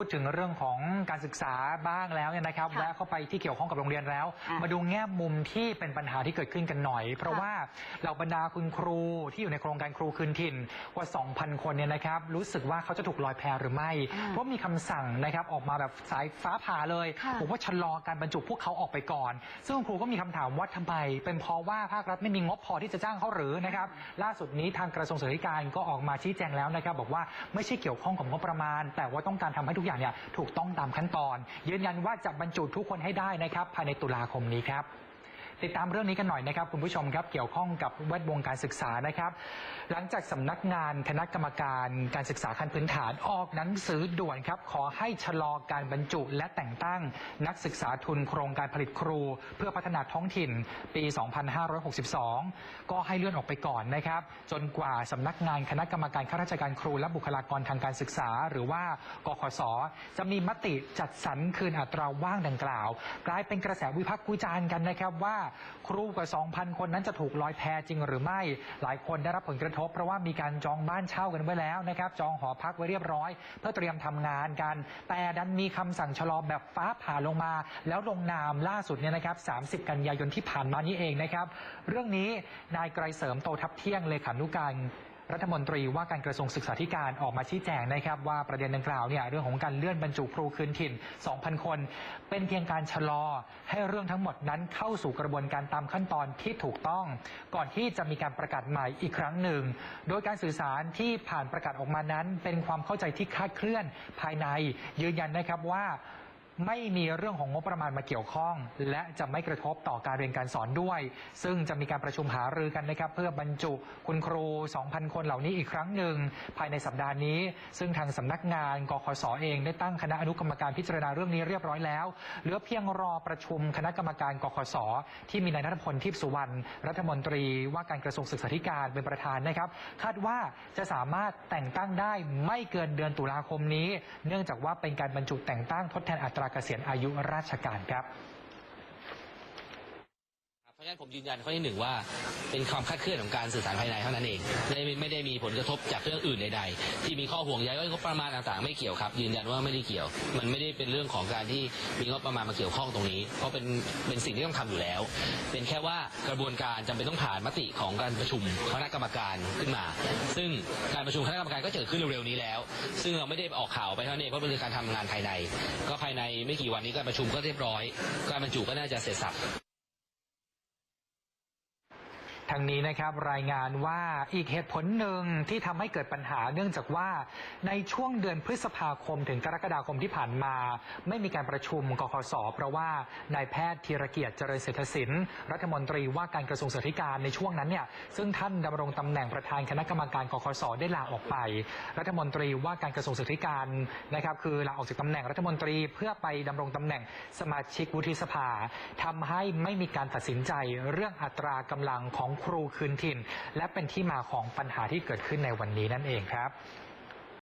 พูดถึงเรื่องของการศึกษาบ้างแล้วเนี่ยนะครับค่ะแวะเข้าไปที่เกี่ยวข้องกับโรงเรียนแล้ว อะมาดูแง่มุมที่เป็นปัญหาที่เกิดขึ้นกันหน่อย เพราะว่าเหล่าบรรดาคุณครูที่อยู่ในโครงการครูคืนถิ่นกว่า 2,000 คนเนี่ยนะครับรู้สึกว่าเขาจะถูกลอยแพหรือไม่ อ่าเพราะมีคำสั่งนะครับออกมาแบบสายฟ้าผ่าเลยค่ะบอกว่าชะลอการบรรจุพวกเขาออกไปก่อน ซึ่งคุณครูก็มีคำถามว่าทำไมเป็นเพราะว่าภาครัฐไม่มีงบพอที่จะจ้างเขาหรือนะครับล่าสุดนี้ทางกระทรวงศึกษาธิการก็ออกมาชี้แจงแล้วนะครับบอกว่าไม่ใช่เกี่ยวข้องกับงบประมาณ แต่ว่าต้องการทำให้ทุกอย่างเนี่ยถูกต้องตามขั้นตอน ยืนยันว่าจะบรรจุทุกคนให้ได้นะครับภายในตุลาคมนี้ครับ ติดตามเรื่องนี้กันหน่อยนะครับ คุณผู้ชมครับเกี่ยวข้องกับแวดวงการศึกษานะครับ หลังจากสำนักงานคณะกรรมการการศึกษาขั้นพื้นฐานออกหนังสือด่วนครับขอให้ชะลอการบรรจุและแต่งตั้งนักศึกษาทุนโครงการผลิตครู เพื่อพัฒนาท้องถิ่นปี 2562 ก็ให้เลื่อนออกไปก่อนนะครับ จนกว่าสำนักงานคณะกรรมการข้าราชการครู และบุคลากรทางการศึกษา หรือว่ากขสจะมีมติจัดสรรคืนอัตราว่างดังกล่าว กลายเป็นกระแสวิพากษ์วิจารณ์กันนะครับว่าครูกว่า 2,000 คนนั้นจะถูกลอยแพจริงหรือไม่ หลายคนได้รับผลกระทบ เพราะว่ามีการจองบ้านเช่ากันไว้แล้วนะครับจองหอพักไว้เรียบร้อย เพื่อเตรียมทำงานกัน แต่ดันมีคำสั่งชะลอแบบฟ้าผ่าลงมา แล้วลงนามล่าสุดเนี่ยนะครับ 30 กันยายนที่ผ่านมานี้เองนะครับ เรื่องนี้นายไกรเสริมโตทับเที่ยงเลขานุการ รัฐมนตรีว่าการกระทรวงศึกษาธิการออกมาชี้แจงนะครับว่าประเด็นดังกล่าวเนี่ยเรื่องของการเลื่อนบรรจุครูคืนถิ่น 2,000 คน เป็นเพียงการชะลอให้เรื่องทั้งหมดนั้นเข้าสู่กระบวนการตามขั้นตอนที่ถูกต้อง ก่อนที่จะมีการประกาศใหม่อีกครั้งหนึ่ง โดยการสื่อสารที่ผ่านประกาศออกมานั้น เป็นความเข้าใจที่คาดเคลื่อนภายในยืนยันนะครับว่า ไม่มีเรื่องของงบประมาณมาเกี่ยวข้อง และจะไม่กระทบต่อการเรียนการสอนด้วย ซึ่งจะมีการประชุมหารือกันนะครับ เพื่อบรรจุคุณครู 2,000 คนเหล่านี้อีกครั้งหนึ่งภายในสัปดาห์นี้ ซึ่งทางสำนักงานกขสเองได้ตั้งคณะอนุกรรมการพิจารณาเรื่องนี้เรียบร้อยแล้วเหลือเพียงรอประชุมคณะกรรมการกขสที่มีนายนัทพลทิพย์สุวรรณรัฐมนตรีว่าการกระทรวงศึกษาธิการเป็นประธานนะครับ คาดว่าจะสามารถแต่งตั้งได้ไม่เกินเดือนตุลาคมนี้ เนื่องจากว่าเป็นการบรรจุแต่งตั้งทดแทนอัตราเกษียณอายุราชการครับ นั้นผมยืนยันข้อที่หนึ่งว่าเป็นความคาดเคลื่อนของการสื่อสารภายในเท่านั้นเองไม่ได้ม่ได้มีผลกระทบจากเรื่องอื่นใดๆที่มีข้อห่วงใยว่างบประมาณต่างๆไม่เกี่ยวครับ ยืนยันว่าไม่ได้เกี่ยว มันไม่ได้เป็นเรื่องของการที่มีงบประมาณมาเกี่ยวข้องตรงนี้ เพราะเป็นเป็นสิ่งที่ต้องทำอยู่แล้ว เป็นแค่ว่ากระบวนการจำเป็นต้องผ่านมติของการประชุมคณะกรรมการขึ้นมา ซึ่งการประชุมคณะกรรมการก็เกิดขึ้นเร็วๆนี้แล้ว ซึ่งเราไม่ได้ออกข่าวไปเท่านั้นเองเพราะเป็นการทำงานภายใน ก็ภายในไม่กี่วันนี้การประชุมก็เรียบร้อย การบรรจุก็น่าจะเสร็จสับ ทางนี้นะครับรายงานว่าอีกเหตุผลหนึ่งที่ทำให้เกิดปัญหาเนื่องจากว่าในช่วงเดือนพฤษภาคมถึงกรกฎาคมที่ผ่านมา ไม่มีการประชุมกคสเพราะว่านายแพทย์ธีรเกียรติเจริญเศรษฐศิลป์รัฐมนตรีว่าการกระทรวงศึกษาธิการในช่วงนั้นเนี่ยซึ่งท่านดำรงตำแหน่งประธานคณะกรรมการกคสได้ลาออกไป รัฐมนตรีว่าการกระทรวงศึกษาธิการนะครับคือลาออกจากตำแหน่งรัฐมนตรีเพื่อไปดำรงตำแหน่งสมาชิกวุฒิสภาทำให้ไม่มีการตัดสินใจเรื่องอัตรากำลังของครูคืนถิ่น และเป็นที่มาของปัญหาที่เกิดขึ้นในวันนี้นั่นเองครับ